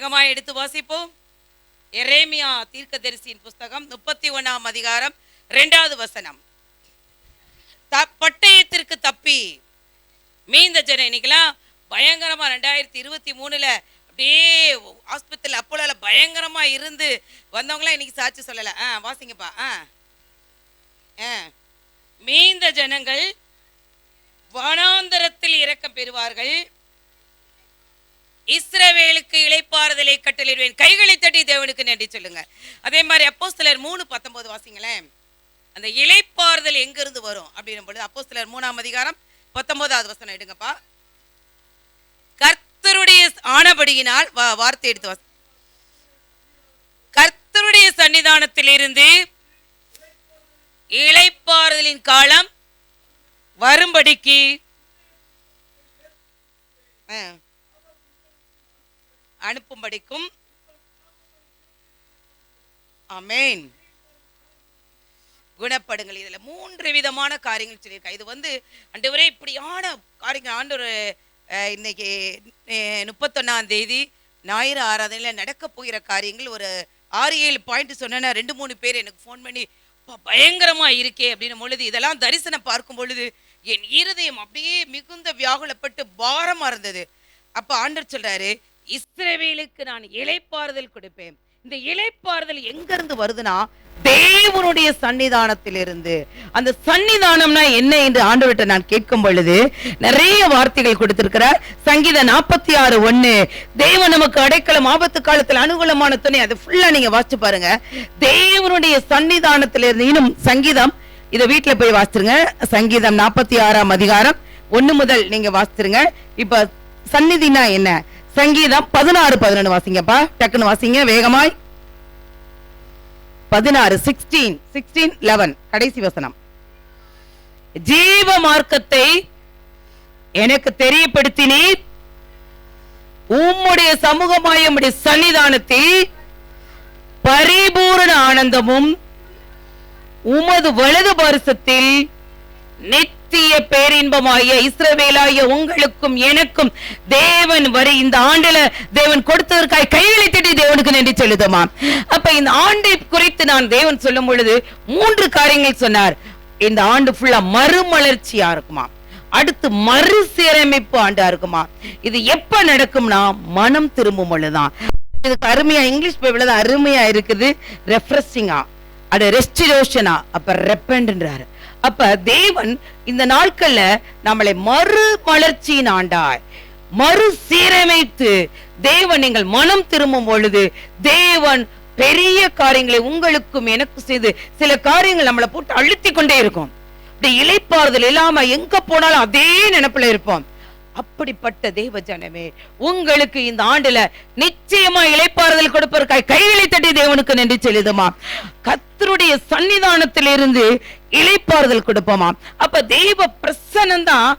வேகமாக எடுத்து வாசிப்போம். எரேமியா தீர்க்கதரிசியின் புஸ்தகம் முப்பத்தி ஒன்னாம் அதிகாரம் ரெண்டாவது வசனம். த- பட்டயத்திற்கு தப்பி. மீந்த ஜன இன்னைக்கெல்லாம் பயங்கரமா ரெண்டாயிரத்தி இருபத்தி மூணுல அப்படியே ஹாஸ்பிட்டல் அப்போல பயங்கரமா இருந்து வந்தவங்களாம் இன்னைக்கு சாட்சி சொல்லல. ஆ வாசிங்கப்பா. ஆ. ஆ. மீந்த ஜனங்கள் வனாந்தரத்தில் இறக்கம் பெறுவார்கள். இஸ்ரவேலுக்கு இழைப்பாறுதலை கட்டளிடுவேன் கைகளை தட்டி தேவனுக்கு நன்றி சொல்லுங்க. அதே மாதிரி அப்போஸ்தலர் மூணு பத்தொன்பது வாசிங்களேன். அந்த இழைப்பாறுதல் எங்கிருந்து வரும்? அப்படின்னும் பொழுது அப்போஸ்தலர் மூணாம் அதிகாரம் பத்தொன்பதாவது வசனம் எடுங்கப்பா. கர்த்தருடைய ஆனபடியினால் வார்த்தை எடுத்து வாசி. கர்த்தருடைய சன்னிதானத்திலிருந்து இழைப்பாறுதலின் காலம் வரும்படிக்கு ஆ. அனுப்பும்படிக்கும். அமேன் குணப்படுங்கள். இதுல மூன்று விதமான காரியங்கள் சொல்லியிருக்கா. இது வந்து ஆண்டவரே இப்படியான காரியங்கள். ஆண்டவர் இன்னைக்கு முப்பத்தொன்னாம் தேதி ஞாயிறு ஆராதனையில் நடக்க போகிற காரியங்கள். ஒரு ஆறு ஏழு பாயிண்ட் சொன்னேன்னா ரெண்டு மூணு பேர் எனக்கு ஃபோன் பண்ணி பயங்கரமாக பயங்கரமா இருக்கே அப்படின்னும் பொழுது இதெல்லாம் தரிசனம் பார்க்கும் பொழுது என் இருதயம் அப்படியே மிகுந்த வியாகுலப்பட்டு பாரமா இருந்தது. அப்ப ஆண்டர் சொல்றாரு இஸ்ரேவேலுக்கு நான் இளைப்பாறுதல் கொடுப்பேன். இந்த இலைப்பாறுதல் எங்க இருந்து வருதுன்னா தேவனுடைய சன்னிதானத்திலிருந்து. அந்த சன்னிதானம்னா என்ன என்று ஆண்டவர்கிட்ட நான் கேட்கும் பொழுது நிறைய வார்த்தைகள் கொடுத்திருக்கிறார். சங்கீத நாற்பத்தி ஆறு ஒண்ணு. தேவன் நமக்கு அடைக்கலம் ஆபத்து காலத்தில் அனுகூலமான துணை. அது ஃபுல்லா நீங்க வாசிச்சு பாருங்க. தேவனுடைய சன்னிதானத்திலிருந்து இன்னும் சங்கீதம் இதை வீட்டுல போய் வாசிச்சிருங்க. சங்கீதம் நாற்பத்தி ஆறாம் அதிகாரம் ஒண்ணு முதல் நீங்க வாசிச்சிருங்க. இப்ப சந்நிதினா என்ன? சங்கீதம் பதினாறு பதினொன்று வாசிங்கப்பா. டக்குன்னு வாசிங்க வேகமாய். பதினாறு சிக்ஸ்டீன் சிக்ஸ்டீன் லெவன் கடைசி வசனம். ஜீவ மார்க்கத்தை எனக்கு தெரியப்படுத்தினீர். உம்முடைய சமூகமாய் உம்முடைய சன்னிதானத்தில் பரிபூரண ஆனந்தமும் உமது வலது பரிசத்தில் நித்திய பேரின்பமாய இஸ்ரவேலாய உங்களுக்கும் எனக்கும் தேவன் வரை இந்த ஆண்டுல தேவன் கொடுத்ததற்காய் கைகளை தேடி தேவனுக்கு நன்றி சொல்லுதமா அப்ப இந்த ஆண்டை குறித்து நான் தேவன் சொல்லும் பொழுது மூன்று காரியங்கள் சொன்னார். இந்த ஆண்டு ஃபுல்லா மறுமலர்ச்சியா இருக்குமா? அடுத்து மறுசீரமைப்பு ஆண்டா இருக்குமா? இது எப்ப நடக்கும்னா மனம் திரும்பும் பொழுதுதான். இதுக்கு அருமையா இங்கிலீஷ் பைபிள் தான் அருமையா இருக்குது. ரெஃப்ரெஷிங்கா அது ரெஸ்டிரோஷனா அப்ப ரெப்பன்றாரு அப்ப தேவன் இந்த நாட்கள்ல நம்மளை மறு வளர்ச்சியின் ஆண்டாய் மறு சீரமைத்து தேவன் நீங்கள் மனம் திரும்பும் பொழுது தேவன் பெரிய காரியங்களை உங்களுக்கும் எனக்கு செய்து சில காரியங்கள் நம்மளை போட்டு அழுத்தி கொண்டே இருக்கும். இப்படி இலைப்பாறுதல் இல்லாம எங்க போனாலும் அதே நினைப்புல இருப்போம். அப்படிப்பட்ட தேவ ஜனமே உங்களுக்கு இந்த ஆண்டுல நிச்சயமா இழைப்பாறுதல் கொடுப்பதற்காய் கைகளை தட்டி தேவனுக்கு நன்றி செலுதுமா கத்தருடைய சன்னிதானத்திலிருந்து இழைப்பாறுதல் கொடுப்போமா. அப்ப தெய்வ பிரசனம் தான்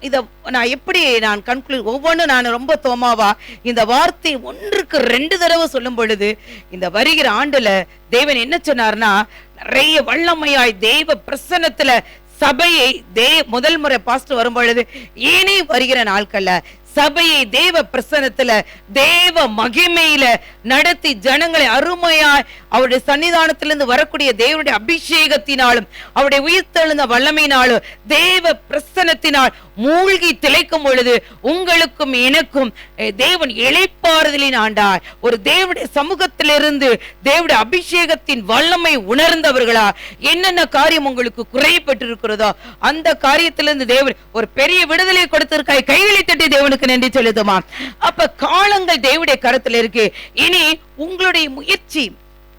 இத நான் எப்படி நான் கன்க்ளூட் ஒவ்வொன்றும் நான் ரொம்ப தோமாவா இந்த வார்த்தை ஒன்றுக்கு ரெண்டு தடவை சொல்லும் பொழுது இந்த வருகிற ஆண்டுல தேவன் என்ன சொன்னார்னா நிறைய வல்லமையாய் தெய்வ பிரசன்னத்துல சபையை தே முதல் முறை பாஸ்ட் வரும் பொழுது ஏனே வருகிற நாட்கள்ல சபையை தேவ பிரசனத்துல தேவ மகிமையில நடத்தி ஜனங்களை அருமையாய் அவருடைய சன்னிதானத்திலிருந்து வரக்கூடிய தேவனுடைய அபிஷேகத்தினாலும் அவருடைய உயிர்த்தெழுந்த வல்லமையினாலும் தேவ பிரசனத்தினால் மூழ்கி திளைக்கும் பொழுது உங்களுக்கும் எனக்கும் தேவன் இழைப்பாறுதலின் ஆண்டாய் ஒரு தேவனுடைய சமூகத்திலிருந்து தேவடைய அபிஷேகத்தின் வல்லமை உணர்ந்தவர்களா என்னென்ன காரியம் உங்களுக்கு குறைப்பட்டு இருக்கிறதோ அந்த காரியத்திலிருந்து தேவன் ஒரு பெரிய விடுதலை கொடுத்திருக்காய். கைகளை தட்டி தேவனுக்கு நன்றி செலுத்துமா அப்ப காலங்கள் தேவடைய கருத்துல இருக்கு. இனி உங்களுடைய முயற்சி.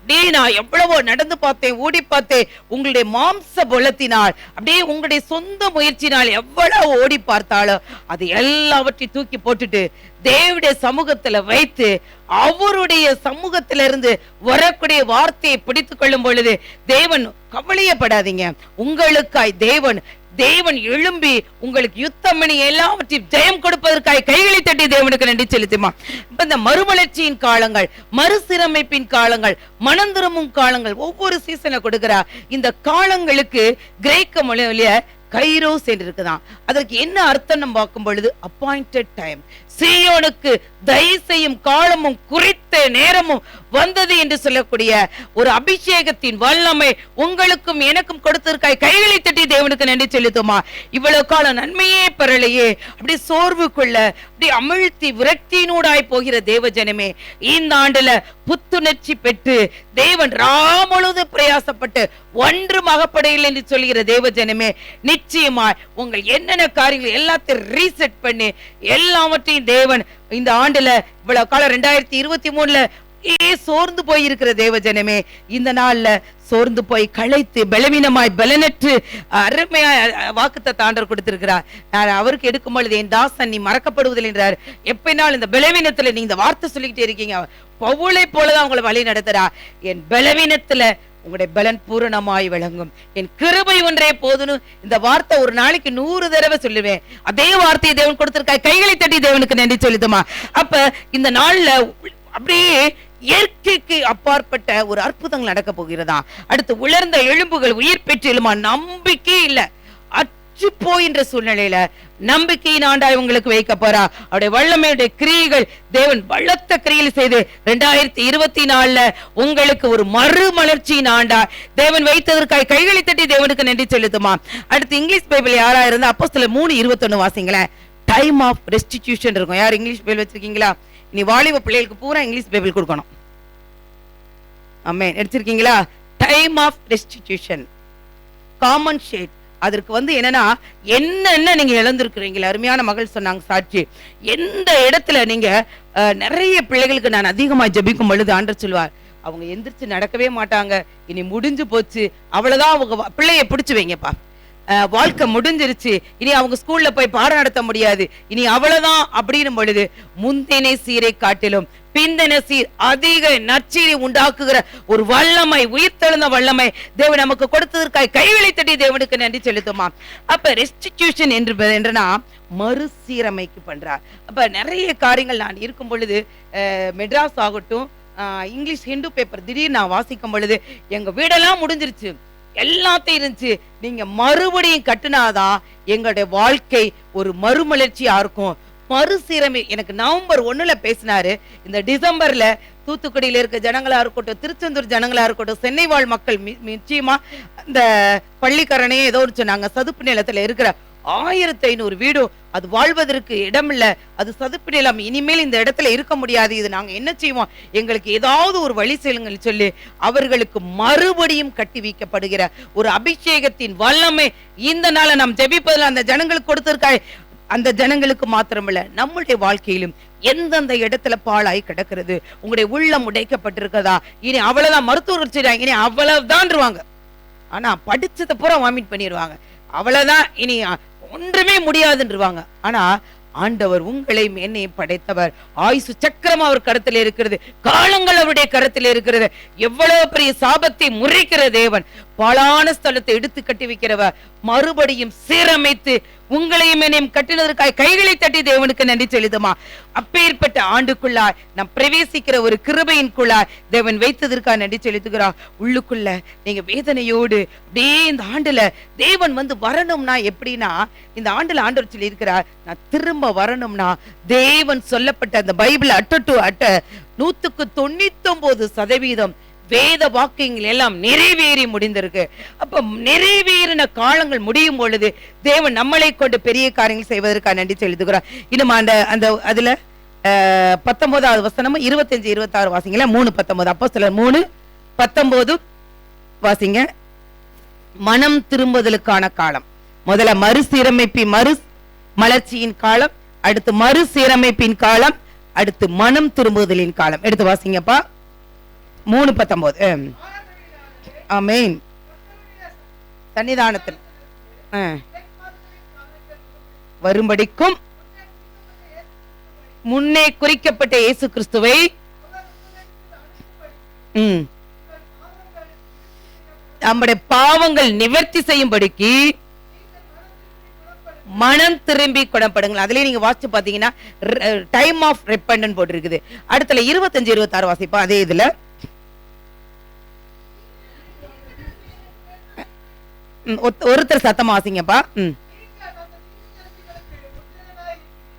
அப்படியே நான் எவ்வளவோ நடந்து பார்த்தேன் ஓடி பார்த்தேன். உங்களுடைய மாம்ச பலத்தினால் அப்படியே உங்களுடைய சொந்த முயற்சினால் எவ்வளவு ஓடி பார்த்தாலும் அது எல்லாவற்றையும் தூக்கி போட்டுட்டு தேவடைய சமூகத்துல வைத்து அவருடைய சமூகத்திலிருந்து இருந்து வரக்கூடிய வார்த்தையை பிடித்துக் கொள்ளும் பொழுது தேவன் கவலையப்படாதீங்க. உங்களுக்காய் தேவன் தேவன் எழும்பி உங்களுக்கு யுத்தம் பண்ணி எல்லாவற்றையும் ஜெயம் கொடுப்பதற்காக கைகளை தட்டி தேவனுக்கு நன்றி செலுத்துமா? இப்ப இந்த மறுமலர்ச்சியின் காலங்கள் மறுசீரமைப்பின் காலங்கள் மனம் திரும்பும் காலங்கள் ஒவ்வொரு சீசனை கொடுக்கிறா. இந்த காலங்களுக்கு கிரேக்க மொழியில கைரோஸ் என்று இருக்குதான். அதற்கு என்ன அர்த்தம் நம்ம பார்க்கும் பொழுது அப்பாயிண்டட் டைம் சீயோனுக்கு தயவு செய்யும் காலமும் குறித்த நேரமும் வந்தது என்று சொல்லக்கூடிய ஒரு அபிஷேகத்தின் வல்லமை உங்களுக்கும் எனக்கும் கொடுத்திருக்காய். கைகளை தட்டி தேவனுக்கு நன்றி செலுத்துமா. இவ்வளவு காலம் நன்மையே பெறலையே. அப்படி சோர்வுக்குள்ள அப்படி அமிழ்த்தி விரக்தியினூடாய் போகிற தேவ ஜனமே இந்த ஆண்டுல புத்துணர்ச்சி பெற்று தேவன் ராமுழுது பிரயாசப்பட்டு ஒன்றும் அகப்படையில் என்று சொல்கிற தேவ ஜனமே நிச்சயமாய் உங்கள் என்னென்ன காரியங்கள் எல்லாத்தையும் ரீசெட் பண்ணி எல்லாவற்றையும் தேவன் இந்த ஆண்டுல இவ்வளவு காலம் ரெண்டாயிரத்தி இருபத்தி மூணுல ஏ சோர்ந்து போயிருக்கிற தேவ ஜனமே இந்த நாள்ல சோர்ந்து போய் களைத்து பலவீனமாய் பலனற்று அருமையா வாக்குத்த தாண்டர் கொடுத்திருக்கிறார். நான் அவருக்கு எடுக்கும் பொழுது என் தாசன் நீ மறக்கப்படுவதில்லை என்றார். எப்பனாலும் இந்த பலவீனத்துல நீங்க இந்த வார்த்தை சொல்லிக்கிட்டே இருக்கீங்க. பவுளை போலதான் உங்களை வழி நடத்துறா. என் பலவீனத்துல உங்களுடைய பலன் பூரணமாய் விளங்கும். என் கிருபை ஒன்றே போதுன்னு இந்த வார்த்தை ஒரு நாளைக்கு நூறு தடவை சொல்லுவேன். அதே வார்த்தையை தேவன் கொடுத்திருக்கா கைகளை தட்டி தேவனுக்கு நன்றி சொல்லுதுமா. அப்ப இந்த நாள்ல அப்படியே இயற்கைக்கு அப்பாற்பட்ட ஒரு அற்புதங்கள் நடக்க போகிறதா? அடுத்து உலர்ந்த எலும்புகள் உயிர் பெற்று எழுமா நம்பிக்கை இல்ல. அற்று போயின்ற சூழ்நிலையில நம்பிக்கையின் ஆண்டாய் உங்களுக்கு வைக்க போறா. அவருடைய வல்லமையுடைய கிரியைகள் தேவன் பலத்த கிரியில் செய்து ரெண்டாயிரத்தி இருபத்தி நாலுல உங்களுக்கு ஒரு மறுமலர்ச்சியின் ஆண்டா தேவன் வைத்ததற்காக கைகளை தட்டி தேவனுக்கு நன்றி செலுத்துமா. அடுத்து இங்கிலீஷ் பைபிள் யாரா இருந்தா அப்போ சில மூணு இருபத்தொன்னு வாசிங்களேன். டைம் ஆஃப் ரெஸ்டிடியூஷன் இருக்கும். யார் இங்கிலீஷ் பைபிள் வச்சிருக்கீங்களா? நீ வாலிப பிள்ளைகளுக்கு பூரா இங்கிலீஷ் பைபிள் கொடுக்கணும். அம்மே எடுத்திருக்கீங்களா? Time of restitution common shade அதற்கு வந்து என்னன்னா என்னென்ன நீங்க இழந்திருக்கிறீங்களா அருமையான மகள் சொன்னாங்க சாட்சி. எந்த இடத்துல நீங்க அஹ், நிறைய பிள்ளைகளுக்கு நான் அதிகமா ஜபிக்கும் பொழுது ஆண்டர் சொல்வார் அவங்க எந்திரிச்சு நடக்கவே மாட்டாங்க. இனி முடிஞ்சு போச்சு. அவ்வளவுதான் அவங்க பிள்ளைய பிடிச்சு வைங்கப்பா. வாழ்க்கை முடிஞ்சிருச்சு. இனி அவங்க ஸ்கூல்ல போய் பாடம் நடத்த முடியாது. இனி அவ்வளவுதான் அப்படின்னும் பொழுது முந்தினை சீரை காட்டிலும் பிந்தன சீர் அதிக நச்சீரை உண்டாக்குகிற ஒரு வல்லமை உயிர்த்தெழுந்த வல்லமை தேவன் நமக்கு கொடுத்ததற்காக கைகளை தட்டி தேவனுக்கு நன்றி செலுத்துமா. அப்ப ரெஸ்டிடியூஷன் என்று என்றனா மறுசீரமைக்கு பண்றார். அப்ப நிறைய காரியங்கள் நான் இருக்கும் பொழுது அஹ், மெட்ராஸ் ஆகட்டும் இங்கிலீஷ் ஹிந்து பேப்பர் திடீர்னு நான் வாசிக்கும் பொழுது எங்க வீடெல்லாம் முடிஞ்சிருச்சு. எல்லாத்தையும் இருந்துச்சு. நீங்க மறுபடியும் கட்டுனாதான் எங்களுடைய வாழ்க்கை ஒரு மறுமலர்ச்சியா இருக்கும். மறுசீரமை எனக்கு நவம்பர் ஒண்ணுல பேசினாரு. இந்த டிசம்பர்ல தூத்துக்குடியில இருக்க ஜனங்களா இருக்கட்டும் திருச்செந்தூர் ஜனங்களா இருக்கட்டும் சென்னை வாழ் மக்கள் நிச்சயமா இந்த பள்ளிக்கரணையே ஏதோ ஒரு சொன்னாங்க. சதுப்பு நிலத்துல இருக்கிற ஆயிரத்தி ஐநூறு வீடும் அது வாழ்வதற்கு இடம் இல்ல அது சதுப்பு நிலம். இனிமேல் இந்த இடத்துல இருக்க முடியாது. இது நாங்க என்ன செய்வோம்? எங்களுக்கு ஏதாவது ஒரு வழி செல்லுங்கள் சொல்லி. அவர்களுக்கு மறுபடியும் கட்டி வைக்கப்படுகிற ஒரு அபிஷேகத்தின் வல்லமை இந்த நாளை நாம் ஜெபிப்பதில் அந்த ஜனங்களுக்கு கொடுத்திருக்காய். அந்த ஜனங்களுக்கு மாத்திரமல்ல நம்முடைய வாழ்க்கையிலும் எந்தெந்த இடத்துல பாழாய் கிடக்கிறது? உங்களுடைய உள்ளம் உடைக்கப்பட்டிருக்கதா இனி அவ்வளவுதான். மருத்துவர் செய்றாங்க இனி அவ்வளவுதான்ருவாங்க. ஆனா படிச்சதை பூரா வாமிட் பண்ணிடுவாங்க அவ்வளவுதான். இனி ஒன்றுமே முடியாதுன்றவாங்க. ஆனா ஆண்டவர் உங்களையும் என்னையும் படைத்தவர். ஆயுசு சக்கரம் அவர் கருத்தில் இருக்கிறது. காலங்கள் அவருடைய கருத்தில் இருக்கிறது. எவ்வளவு பெரிய சாபத்தை முறைக்கிற தேவன். பாழான ஸ்தலத்தை எடுத்து கட்டி வைக்கிறவ மறுபடியும் சீரமைத்து உங்களையும் என்னையும் கட்டினதற்காக கைகளை தட்டி தேவனுக்கு நன்றி செலுத்துமா? அப்பேற்பட்ட ஆண்டுக்குள்ளாய் நாம் பிரவேசிக்கிற ஒரு கிருபையின்குள்ளாய் தேவன் வைத்ததற்காக நன்றி செலுத்துகிறா உள்ளுக்குள்ள நீங்க வேதனையோடு அப்படியே இந்த ஆண்டுல தேவன் வந்து வரணும்னா எப்படின்னா இந்த ஆண்டுல ஆண்டவர் சொல்லி இருக்கிறார். நான் திரும்ப வரணும்னா தேவன் சொல்லப்பட்ட அந்த பைபிள் அட்ட டு அட்ட நூத்துக்கு தொண்ணூத்தி ஒன்பது சதவீதம் வேத வாக்கியங்கள் எல்லாம் நிறைவேறி முடிந்திருக்கு. அப்ப நிறைவேறின காலங்கள் முடியும் பொழுது தேவன் நம்மளை கொண்டு பெரிய காரியங்கள் செய்வதற்காக நன்றி செலுத்துகிறார். இன்னும் அந்த அந்த அதுல பத்தொன்பதாவது வசனமும் இருபத்தஞ்சு இருபத்தாறு வாசிங்களா மூணு பத்தொன்பது. அப்போ சில மூணு பத்தொன்பது வாசிங்க. மனம் திரும்புதலுக்கான காலம். முதல்ல மறுசீரமைப்பின் மறு மலர்ச்சியின் காலம். அடுத்து மறுசீரமைப்பின் காலம். அடுத்து மனம் திரும்புதலின் காலம். எடுத்து வாசிங்கப்பா. மூணு பத்தொன்பது மெயின் சன்னிதானத்தில். வரும்படிக்கும் முன்னே குறிக்கப்பட்ட இயேசு கிறிஸ்துவை நம்முடைய பாவங்கள் நிவர்த்தி செய்யும்படிக்கு மனம் திரும்பி குணப்படுங்கள். அதுலயே நீங்க வாசிச்சு பாத்தீங்கன்னா டைம் ஆஃப் ரெப்பண்டன் போட்டிருக்குது. அடுத்துல இருபத்தஞ்சு இருபத்தாறு வாசிப்பா அதே இதுல. ஒருத்தர் சத்தமா வாசிங்கப்பா. ம்.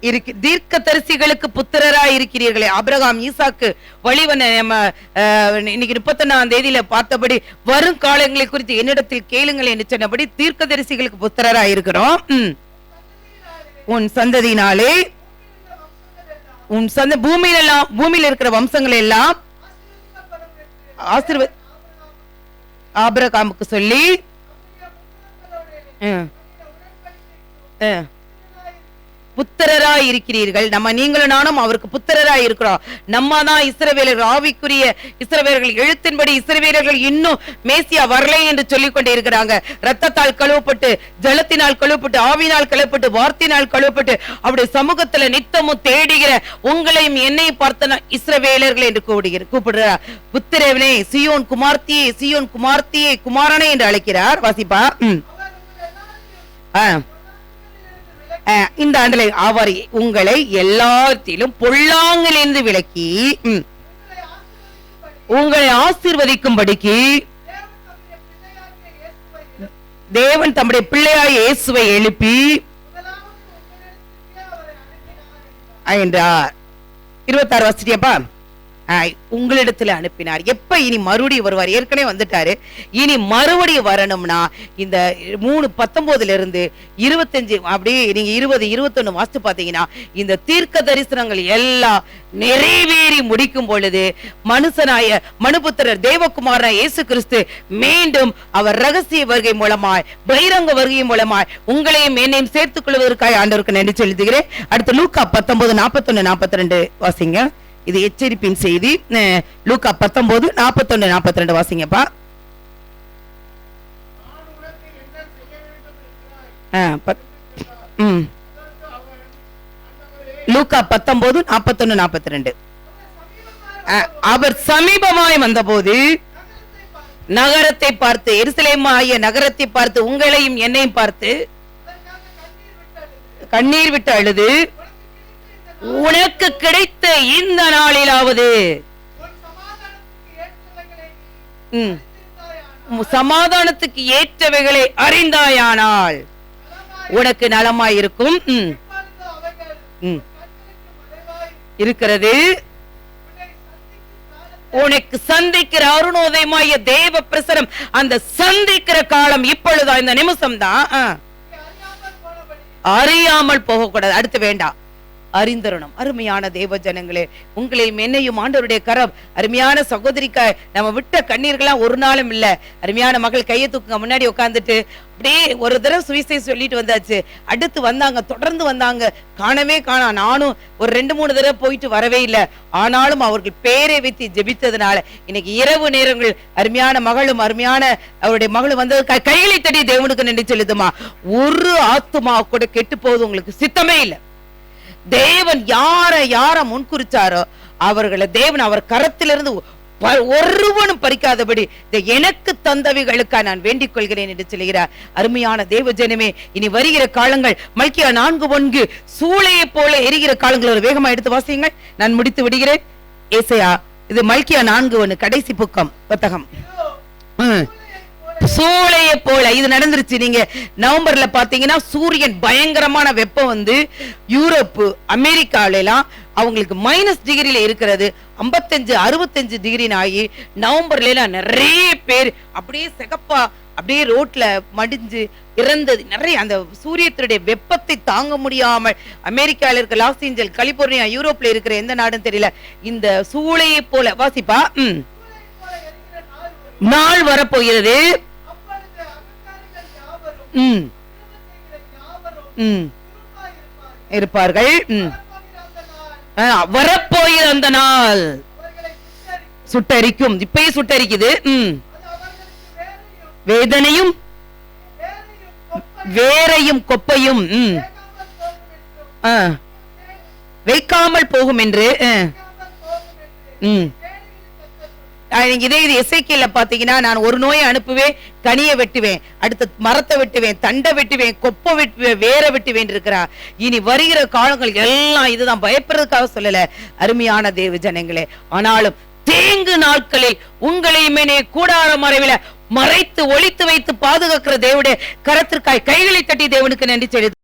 இருக்கு தீர்க்க தரிசிகளுக்கு புத்திரராய் இருக்கிறீர்களே. அபிரகாம் ஈசாக்கு வழிவன நம்ம இன்னைக்கு முப்பத்தொன்னாம் தேதியில பார்த்தபடி வரும் காலங்களை குறித்து என்னிடத்தில் கேளுங்கள் என்று சொன்னபடி தீர்க்க தரிசிகளுக்கு புத்திரராய் இருக்கிறோம். உன் சந்ததினாலே உன் சந்த பூமியில எல்லாம் பூமியில இருக்கிற வம்சங்கள் எல்லாம் ஆசீர்வ ஆபிரகாமுக்கு சொல்லி புத்திரராய் இருக்கிறீர்கள். நம்ம நீங்களும் நானும் அவருக்கு புத்திரராய் இருக்கிறோம். நம்ம தான் இஸ்ரவேலர்கள். ஆவிக்குரிய இஸ்ரவேலர்கள். எழுத்தின்படி இஸ்ரவேலர்கள் இன்னும் மேசியா வரலை என்று சொல்லிக் கொண்டே இருக்கிறாங்க ரத்தத்தால் கழுவப்பட்டு ஜலத்தினால் கழுவப்பட்டு ஆவினால் கழுவப்பட்டு வார்த்தையினால் கழுவப்பட்டு அவருடைய சமூகத்துல நித்தமும் தேடுகிற உங்களையும் என்னையும் பார்த்தன இஸ்ரவேலர்கள் என்று கூடுகிற கூப்பிடுறார் புத்திரவனே சியோன் குமார்த்தியே சியோன் குமார்த்தியே குமாரனே என்று அழைக்கிறார். வாசிப்பா. உம் இந்த ஆண்டுல அவர் உங்களை எல்லாத்திலும் பொல்லாங்கிலிருந்து விலக்கி உங்களை ஆசீர்வதிக்கும்படிக்கு தேவன் தம்முடைய பிள்ளையாய் இயேசுவை எழுப்பி என்றார். இருபத்தாறு வசதியப்பா உங்களிடத்துல அனுப்பினார். எப்ப இனி மறுபடியும் வருவார்? ஏற்கனவே வந்துட்டாரு. இனி மறுபடியும் வரணும்னா இந்த மூணு பத்தொன்பதுல இருந்து இருபத்தஞ்சு அப்படியே நீங்க இருபது இருபத்தொன்னு வாசித்து பாத்தீங்கன்னா இந்த தீர்க்க தரிசனங்கள் எல்லாம் நிறைவேறி முடிக்கும் பொழுது மனுஷனாய மனுபுத்திரர் தேவகுமாரா இயேசு கிறிஸ்து மீண்டும் அவர் ரகசிய வருகை மூலமாய் பகிரங்க வருகை மூலமாய் உங்களையும் என்னையும் சேர்த்துக் கொள்வதற்காக ஆண்டவருக்கு நன்றி செலுத்துகிறேன். அடுத்து லூக்கா பத்தொன்பது நாற்பத்தொன்னு நாற்பத்தி ரெண்டு வாசிங்க. இது எச்சரிப்பின் செய்தி. லூக்கா பத்தொன்பது நாற்பத்தொன்னு நாற்பத்தி ரெண்டு வாசிங்கப்பா லூக்கா பத்தொன்பது நாற்பத்தொன்னு நாற்பத்தி ரெண்டு அவர் சமீபமாய் வந்தபோது நகரத்தை பார்த்து எருசலேம் ஆகிய நகரத்தை பார்த்து உங்களையும் என்னையும் பார்த்து கண்ணீர் விட்டு அழுது உனக்கு கிடைத்த இந்த நாளிலாவது. சமாதானத்துக்கு ஏற்றவைகளை அறிந்தாயானால் உனக்கு நலமாயிருக்கும். இருக்கும் இருக்கிறது. உனக்கு சந்திக்கிற அருணோதயமாய தேவ பிரசரம் அந்த சந்திக்கிற காலம் இப்பொழுதா இந்த நிமிஷம் தான் அறியாமல் போகக்கூடாது. அடுத்து வேண்டாம். அறிந்தரணும். அருமையான தேவ ஜனங்களே உங்களையும் என்னையும் ஆண்டவருடைய கரம் அருமையான சகோதரிக்க நம்ம விட்ட கண்ணீர்கள்லாம் ஒரு நாளும் இல்லை. அருமையான மகள் கையை தூக்குங்க முன்னாடி உட்காந்துட்டு அப்படியே ஒரு தடவை சுவிசை சொல்லிட்டு வந்தாச்சு. அடுத்து வந்தாங்க தொடர்ந்து வந்தாங்க. காணவே காணா நானும் ஒரு ரெண்டு மூணு தடவை போயிட்டு வரவே இல்லை. ஆனாலும் அவர்கள் பேரை வைத்து ஜெபித்ததுனால இன்னைக்கு இரவு நேரங்கள் அருமையான மகளும் அருமையான அவருடைய மகளும் வந்தது கைகளை தடி தேவனுக்கு நின்று செலுத்துமா. ஒரு ஆத்துமா கூட கெட்டு போகுது உங்களுக்கு சித்தமே இல்லை. தேவன் யார யார முன்குறிச்சாரோ அவர்களை தேவன் அவர் கரத்திலிருந்து ஒருவனும் பறிக்காதபடி இந்த எனக்கு தந்தவைகளுக்கா நான் வேண்டிக் கொள்கிறேன் என்று சொல்கிறார் அருமையான தேவ ஜனமே இனி வருகிற காலங்கள் மல்கியா நான்கு ஒன்கு சூளையை போல எரிகிற காலங்கள் ஒரு வேகமா எடுத்து வாசியுங்கள். நான் முடித்து விடுகிறேன். ஏசையா இது மல்கியா நான்கு ஒன்னு கடைசி புக்கம் புத்தகம். ம். சூளையை போல. இது நடந்துருச்சு. நீங்க நவம்பர்ல பாத்தீங்கன்னா சூரியன் பயங்கரமான வெப்பம் வந்து யூரோப்பு அமெரிக்கால எல்லாம் அவங்களுக்கு மைனஸ் டிகிரில இருக்கிறது. 55 அறுபத்தஞ்சு டிகிரின்னு ஆகி நவம்பர்ல எல்லாம் நிறைய பேர் அப்படியே சிகப்பா அப்படியே ரோட்ல மடிஞ்சு இறந்தது. நிறைய அந்த சூரியத்தினுடைய வெப்பத்தை தாங்க முடியாமல் அமெரிக்கால இருக்க லாஸ் ஏஞ்சல் கலிபோர்னியா யூரோப்ல இருக்கிற எந்த நாடும் தெரியல. இந்த சூளையை போல. வாசிப்பா? ம். நாள் வரப்போகிறது. இருப்பார்கள். வரப்போகிற அந்த நாள். சுட்டரிக்கும். இப்பயே சுட்டரிக்குது. வேதனையும் வேறையும் கொப்பையும் ஆ, வைக்காமல் போகும் என்று ம். இதே இது எஸ்ஐகேல பாத்தீங்கன்னா நான் ஒரு நோயை அனுப்புவேன் கனியை வெட்டுவேன் அடுத்து மரத்தை வெட்டுவேன் தண்டை வெட்டுவேன் கொப்பை வெட்டுவேன் வேற வெட்டுவேன் இருக்கிறா. இனி வருகிற காலங்கள் எல்லாம் இதுதான். பயப்படுறதுக்காக சொல்லல அருமையான தேவ ஜனங்களே. ஆனாலும் தேங்கு நாட்களில் உங்களையுமே கூடார மறைவில மறைத்து ஒழித்து வைத்து பாதுகாக்கிற தேவடைய கரத்திற்காய் கைகளை தட்டி தேவனுக்கு நன்றி செலுத்து